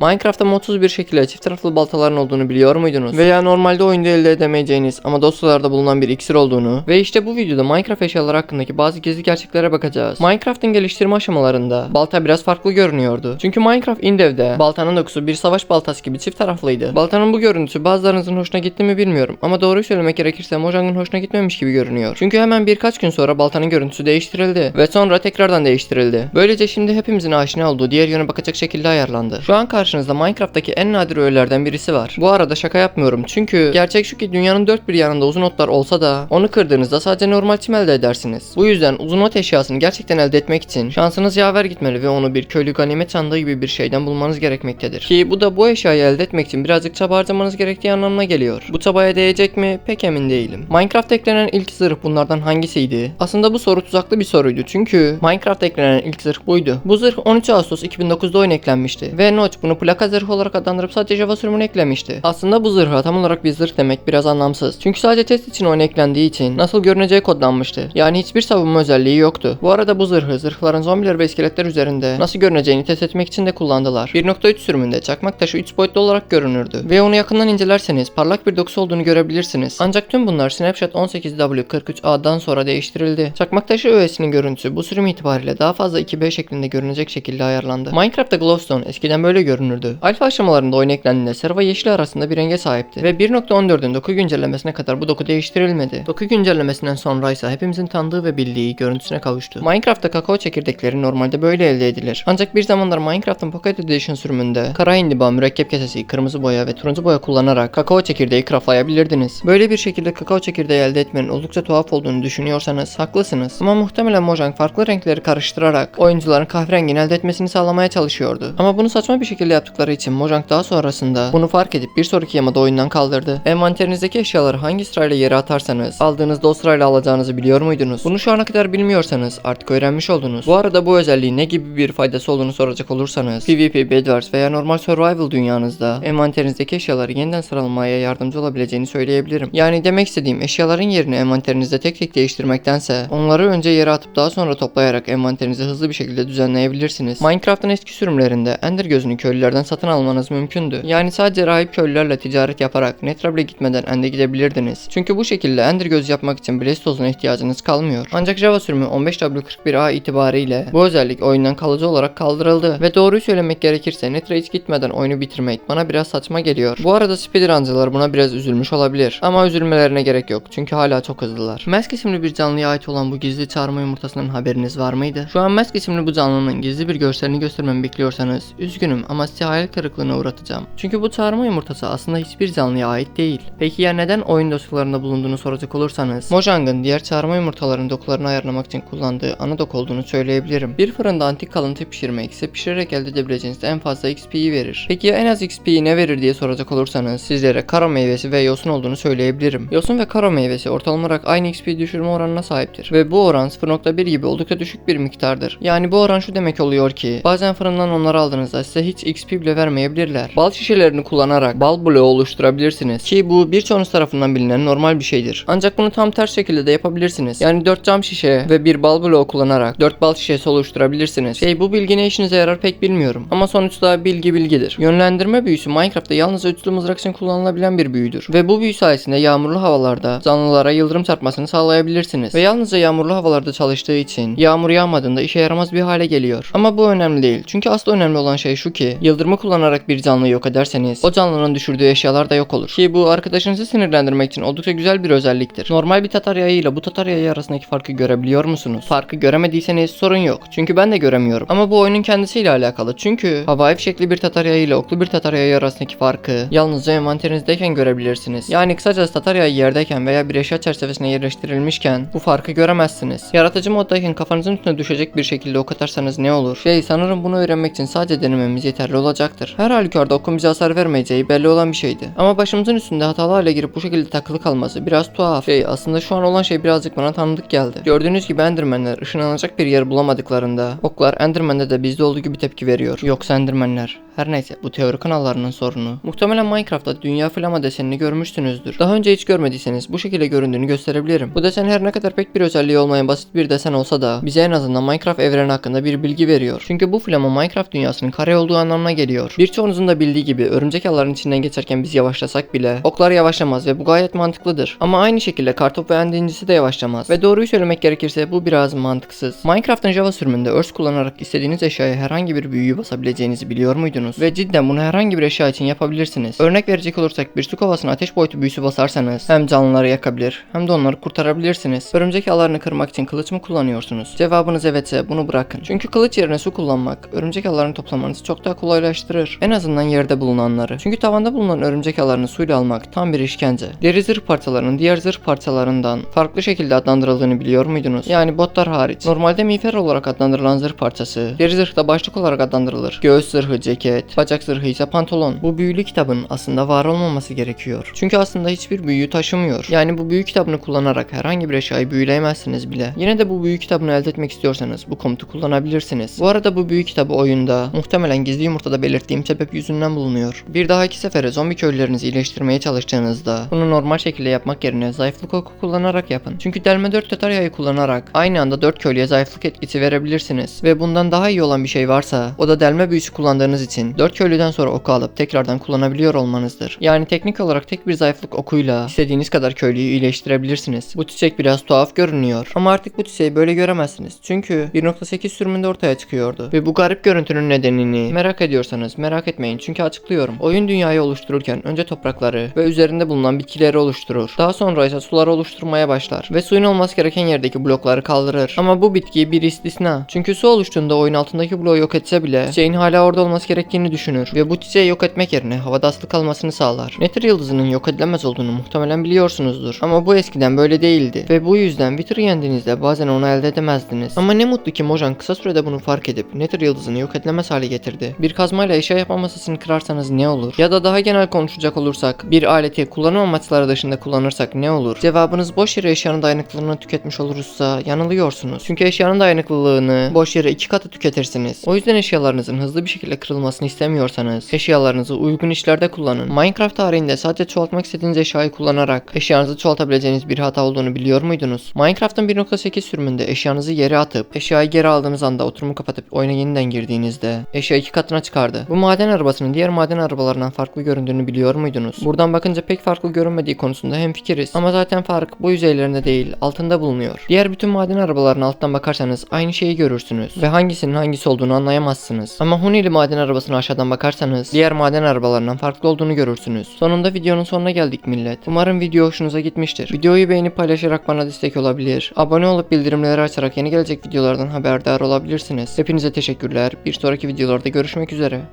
Minecraft'ta modsuz bir şekilde çift taraflı baltaların olduğunu biliyor muydunuz? Veya normalde oyunda elde edemeyeceğiniz ama dosyalarda bulunan bir iksir olduğunu ve işte bu videoda Minecraft eşyaları hakkındaki bazı gizli gerçeklere bakacağız. Minecraft'ın geliştirme aşamalarında balta biraz farklı görünüyordu. Çünkü Minecraft Indev'de baltanın dokusu bir savaş baltası gibi çift taraflıydı. Baltanın bu görüntüsü bazılarınızın hoşuna gitti mi bilmiyorum ama doğruyu söylemek gerekirse Mojang'ın hoşuna gitmemiş gibi görünüyor. Çünkü hemen birkaç gün sonra baltanın görüntüsü değiştirildi ve sonra tekrardan değiştirildi. Böylece şimdi hepimizin aşina olduğu diğer yöne bakacak şekilde ayarlandı. Şu an karşınızda Minecraft'taki en nadir öğelerden birisi var. Bu arada şaka yapmıyorum çünkü gerçek şu ki dünyanın dört bir yanında uzun otlar olsa da onu kırdığınızda sadece normal çim elde edersiniz. Bu yüzden uzun ot eşyasını gerçekten elde etmek için şansınız yaver gitmeli ve onu bir köylü ganimet sandığı gibi bir şeyden bulmanız gerekmektedir. Ki bu da bu eşyayı elde etmek için birazcık çaba harcamanız gerektiği anlamına geliyor. Bu çabaya değecek mi pek emin değilim. Minecraft'ta eklenen ilk zırh bunlardan hangisiydi? Aslında bu soru tuzaklı bir soruydu çünkü Minecraft'ta eklenen ilk zırh buydu. Bu zırh 13 Ağustos 2009'da oyuna eklenmişti ve Notch bunu plaka zırhı olarak adlandırıp sadece Java sürümüne eklemişti. Aslında bu zırha tam olarak bir zırh demek biraz anlamsız. Çünkü sadece test için oyuna eklendiği için nasıl görüneceği kodlanmıştı. Yani hiçbir savunma özelliği yoktu. Bu arada bu zırhı zırhların zombiler ve iskeletler üzerinde nasıl görüneceğini test etmek için de kullandılar. 1.3 sürümünde çakmak taşı 3 boyutlu olarak görünürdü ve onu yakından incelerseniz parlak bir dokusu olduğunu görebilirsiniz. Ancak tüm bunlar Snapshot 18W43A'dan sonra değiştirildi. Çakmak taşı öğesinin görüntüsü bu sürüm itibariyle daha fazla 2B şeklinde görünecek şekilde ayarlandı. Minecraft'ta Glowstone eskiden böyle görünürdü. Alfa aşamalarında oyun eklendiğinde sarı ve yeşil arasında bir renge sahipti ve 1.14'ün doku güncellemesine kadar bu doku değiştirilmedi. Doku güncellemesinden sonra ise hepimizin tanıdığı ve bildiği görüntüsüne kavuştu. Minecraft'ta kakao çekirdekleri normalde böyle elde edilir. Ancak bir zamanlar Minecraft'ın Pocket Edition sürümünde kara indiba, mürekkep kesesi, kırmızı boya ve turuncu boya kullanarak kakao çekirdeği craftlayabilirdiniz. Böyle bir şekilde kakao çekirdeği elde etmenin oldukça tuhaf olduğunu düşünüyorsanız haklısınız. Ama muhtemelen Mojang farklı renkleri karıştırarak oyuncuların kahverengini elde etmesini sağlamaya çalışıyordu. Ama bunu saçma bir şekilde yaptıkları için Mojang daha sonrasında bunu fark edip bir sonraki yamada oyundan kaldırdı. Envanterinizdeki eşyaları hangi sırayla yere atarsanız aldığınızda o sırayla alacağınızı biliyor muydunuz? Bunu şu ana kadar bilmiyorsanız artık öğrenmiş oldunuz. Bu arada bu özelliğin ne gibi bir faydası olduğunu soracak olursanız PvP, Bedwars veya normal survival dünyanızda envanterinizdeki eşyaları yeniden sıralamaya yardımcı olabileceğini söyleyebilirim. Yani demek istediğim eşyaların yerini envanterinizde tek tek değiştirmektense onları önce yere atıp daha sonra toplayarak envanterinizi hızlı bir şekilde düzenleyebilirsiniz. Minecraft'ın eski sürümlerinde Ender gözünü köylülerden satın almanız mümkündü. Yani sadece rahip köylülerle ticaret yaparak Netrab'le gitmeden End'e gidebilirdiniz. Çünkü bu şekilde Ender göz yapmak için Blastoz'una ihtiyacınız kalmıyor. Ancak Java sürümü 15W41A itibariyle bu özellik oyundan kalıcı olarak kaldırıldı ve doğruyu söylemek gerekirse Netra hiç gitmeden oyunu bitirmek bana biraz saçma geliyor. Bu arada speedruncılar buna biraz üzülmüş olabilir ama üzülmelerine gerek yok çünkü hala çok hızlılar. Mask isimli bir canlıya ait olan bu gizli çağırma yumurtasının haberiniz var mıydı? Şu an Mask isimli bu canlının gizli bir görselini göstermemi bekliyorsanız üzgünüm ama sizi hayal kırıklığına uğratacağım. Çünkü bu çağırma yumurtası aslında hiçbir canlıya ait değil. Peki ya neden oyun dosyalarında bulunduğunu soracak olursanız Mojang'ın diğer çağırma yumurtaların dokularını ayarlamak için kullandığı ana dok olduğunu söyleyebilirim. Bir fırında antik kalıntı pişirmek ise pişirerek elde edebileceğiniz en fazla XP'yi verir. Peki ya en az XP'yi ne verir diye soracak olursanız sizlere karo meyvesi ve yosun olduğunu söyleyebilirim. Yosun ve karo meyvesi ortalama olarak aynı XP düşürme oranına sahiptir ve bu oran 0.1 gibi oldukça düşük bir miktardır. Yani bu oran şu demek oluyor ki bazen fırından onları aldığınızda size hiç XP bile vermeyebilirler. Bal şişelerini kullanarak bal bloğu oluşturabilirsiniz ki bu birçoğunuz tarafından bilinen normal bir şeydir. Ancak bunu tam ters şekilde de yapabilirsiniz. Yani 4 cam şişe ve bir bal bloğu kullanarak 4 bal şişesi oluşturabilirsiniz. Şey bu bilgi ne işinize yarar pek bilmiyorum ama sonuçta bilgi bilgidir. Yönlendirme büyüsü Minecraft'ta yalnızca üçlü mızrak için kullanılabilen bir büyüdür ve bu büyü sayesinde yağmurlu havalarda canlılara yıldırım çarpmasını sağlayabilirsiniz ve yalnızca yağmurlu havalarda çalıştığı için yağmur yağmadığında işe yaramaz bir hale geliyor. Ama bu önemli değil. Çünkü asıl önemli olan şey şu ki yıldırımı kullanarak bir canlıyı yok ederseniz o canlının düşürdüğü eşyalar da yok olur. Ki bu arkadaşınızı sinirlendirmek için oldukça güzel bir özelliktir. Normal bir tatar yayı ile bu tatar yayı arasındaki farkı görebiliyor musunuz? Farkı göremediyseniz sorun yok. Çünkü ben de göremiyorum. Ama bu oyunun kendisiyle alakalı. Çünkü havai fişekli bir tatar yayı ile oklu bir tatar yayı arasındaki farkı yalnızca envanterinizdeyken görebilirsiniz. Yani kısacası tatar yayı yerdeyken veya bir eşya çerçevesine yerleştirilmişken bu farkı göremezsiniz. Yaratıcı moddayken kafanızın üstüne düşecek bir şekilde ok atarsanız ne olur? Şey sanırım bunu öğrenmek için sadece denememiz yeterli olacaktır. Her halükarda okun bize hasar vermeyeceği belli olan bir şeydi. Ama başımızın üstünde hatalı hale girip bu şekilde takılı kalması biraz tuhaf. Şey aslında şu an olan şey birazcık bana tanıdık geldi. Gördüğünüz gibi Endermenler ışınlanacak bir yer bulamadıklarında oklar Enderman'de de bizde olduğu gibi tepki veriyor. Yoksa Endermenler. Her neyse bu teori kanallarının sorunu. Muhtemelen Minecraft'ta dünya flama desenini görmüşsünüzdür. Daha önce hiç görmediyseniz bu şekilde göründüğünü gösterebilirim. Bu desen her ne kadar pek bir özelliği olmayan basit bir desen olsa da bize en azından Minecraft evreni hakkında bir bilgi veriyor. Çünkü bu flama Minecraft dünyasının kare olduğu anlamına anlamına geliyor. Birçoğunuzun da bildiği gibi örümcek ağların içinden geçerken biz yavaşlasak bile oklar yavaşlamaz ve bu gayet mantıklıdır. Ama aynı şekilde kartop ve endincisi de yavaşlamaz. Ve doğruyu söylemek gerekirse bu biraz mantıksız. Minecraft'ın Java sürümünde örs kullanarak istediğiniz eşyaya herhangi bir büyüyü basabileceğinizi biliyor muydunuz? Ve cidden bunu herhangi bir eşya için yapabilirsiniz. Örnek verecek olursak bir su kovasına ateş boyutu büyüsü basarsanız hem canlıları yakabilir hem de onları kurtarabilirsiniz. Örümcek ağlarını kırmak için kılıç mı kullanıyorsunuz? Cevabınız evetse bunu bırakın. Çünkü kılıç yerine su kullanmak örümcek ağlarını toplamanızı çok daha kolaylaştırır. En azından yerde bulunanları. Çünkü tavanda bulunan örümcek ağlarını suyla almak tam bir işkence. Deri zırh parçalarının diğer zırh parçalarından farklı şekilde adlandırıldığını biliyor muydunuz? Yani botlar hariç. Normalde miğfer olarak adlandırılan zırh parçası deri zırhta başlık olarak adlandırılır. Göğüs zırhı ceket, bacak zırhı ise pantolon. Bu büyülü kitabın aslında var olmaması gerekiyor. Çünkü aslında hiçbir büyüyü taşımıyor. Yani bu büyü kitabını kullanarak herhangi bir eşyayı büyüleyemezsiniz bile. Yine de bu büyü kitabını elde etmek istiyorsanız bu komutu kullanabilirsiniz. Bu arada bu büyü kitabı oyunda muhtemelen gizli yumurtada belirttiğim sebep yüzünden bulunuyor. Bir dahaki sefere zombi köylülerinizi iyileştirmeye çalıştığınızda bunu normal şekilde yapmak yerine zayıflık oku kullanarak yapın. Çünkü delme 4 tetaryayı kullanarak aynı anda 4 köylüye zayıflık etkisi verebilirsiniz. Ve bundan daha iyi olan bir şey varsa o da delme büyüsü kullandığınız için 4 köylüden sonra oku alıp tekrardan kullanabiliyor olmanızdır. Yani teknik olarak tek bir zayıflık okuyla istediğiniz kadar köylüyü iyileştirebilirsiniz. Bu çiçek biraz tuhaf görünüyor. Ama artık bu çiçeği böyle göremezsiniz. Çünkü 1.8 sürümünde ortaya çıkıyordu. Ve bu garip görüntünün nedenini merak ediyorsanız merak etmeyin çünkü açıklıyorum. Oyun dünyayı oluştururken önce toprakları ve üzerinde bulunan bitkileri oluşturur. Daha sonra ise suları oluşturmaya başlar. Ve suyun olması gereken yerdeki blokları kaldırır. Ama bu bitki bir istisna. Çünkü su oluştuğunda oyun altındaki bloğu yok etse bile çiçeğin hala orada olması gerektiğini düşünür. Ve bu çiçeği yok etmek yerine havada asılı kalmasını sağlar. Nether yıldızının yok edilemez olduğunu muhtemelen biliyorsunuzdur. Ama bu eskiden böyle değildi. Ve bu yüzden Wither'ı yendiğinizde bazen onu elde edemezdiniz. Ama ne mutlu ki Mojang kısa sürede bunu fark edip Nether yıldızını yok edilemez hale getirdi. Bir kazmayla eşya yapma masasını kırarsanız ne olur? Ya da daha genel konuşacak olursak bir aleti kullanım amaçları dışında kullanırsak ne olur? Cevabınız boş yere eşyanın dayanıklılığını tüketmiş olursa yanılıyorsunuz. Çünkü eşyanın dayanıklılığını boş yere iki katı tüketirsiniz. O yüzden eşyalarınızın hızlı bir şekilde kırılmasını istemiyorsanız eşyalarınızı uygun işlerde kullanın. Minecraft tarihinde sadece çoğaltmak istediğiniz eşyayı kullanarak eşyanızı çoğaltabileceğiniz bir hata olduğunu biliyor muydunuz? Minecraft'ın 1.8 sürümünde eşyanızı yere atıp eşyayı geri aldığınız anda oturumu kapatıp oyuna yeniden girdiğinizde eşya iki katına çıkardı. Bu maden arabasının diğer maden arabalarından farklı göründüğünü biliyor muydunuz? Buradan bakınca pek farklı görünmediği konusunda hemfikiriz. Ama zaten fark bu yüzeylerinde değil altında bulunuyor. Diğer bütün maden arabalarına alttan bakarsanız aynı şeyi görürsünüz ve hangisinin hangisi olduğunu anlayamazsınız. Ama Hunili maden arabasına aşağıdan bakarsanız diğer maden arabalarından farklı olduğunu görürsünüz. Sonunda videonun sonuna geldik millet. Umarım video hoşunuza gitmiştir. Videoyu beğenip paylaşarak bana destek olabilir. Abone olup bildirimleri açarak yeni gelecek videolardan haberdar olabilirsiniz. Hepinize teşekkürler. Bir sonraki videolarda görüşmek üzere. телевизоры